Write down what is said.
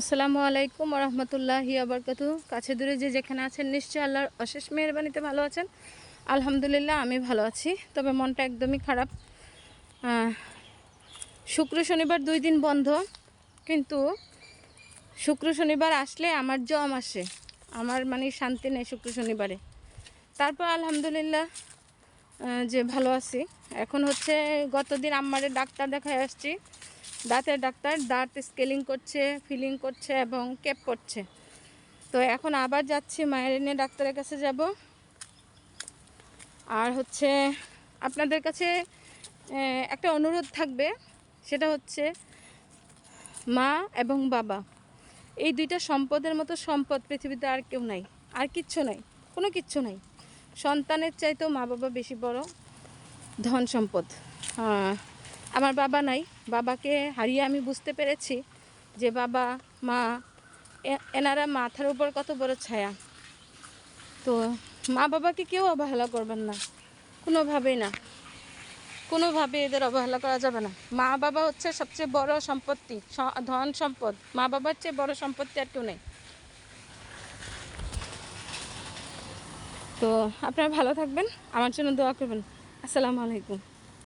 আসসালামু আলাইকুম রহমতুল্লাহি আবরকাত কাছে দূরে যে যেখানে আছেন, নিশ্চয়ই আল্লাহর অশেষ মেহরবানিতে ভালো আছেন। আলহামদুলিল্লাহ, আমি ভালো আছি, তবে মনটা একদমই খারাপ। শুক্র শনিবার দুই দিন বন্ধ, কিন্তু শুক্র শনিবার আসলে আমার জম আসে। আমার মানে শান্তি নেই শুক্র শনিবারে। তারপর আলহামদুলিল্লাহ যে ভালো আছি। এখন হচ্ছে গতদিন আমারে ডাক্তার দেখায় আসছি। দাঁতের ডাক্তার, দাঁত স্কেলিং করছে ফিলিং করছে এবং কেপ করছে। তো এখন আবার যাচ্ছি মায়ের এনে ডাক্তারের কাছে যাব। আর হচ্ছে আপনাদের কাছে একটা অনুরোধ থাকবে। সেটা হচ্ছে মা এবং বাবা। এই দুইটা সম্পদের মতো সম্পদ পৃথিবীতে আর কেউ নাই। আর কিচ্ছু নাই। কোনো কিচ্ছু নাই। সন্তানের চাইতেও মা বাবা বেশি বড় ধন সম্পদ। আমার বাবা নাই। বাবাকে হারিয়ে আমি বুঝতে পেরেছি যে বাবা, মা এনারা মাথার উপর কত বড় ছায়া। তো মা বাবাকে কেউ অবহেলা করবেন না। কোনোভাবেই না। কোনোভাবে এদের অবহেলা করা যাবে না। মা বাবা হচ্ছে সবচেয়ে বড় সম্পত্তি ধন সম্পদ। মা বাবার চেয়ে বড় সম্পত্তি আর কেউ নেই। তো আপনারা ভালো থাকবেন আমার জন্য দোয়া করবেন। আসসালামু আলাইকুম।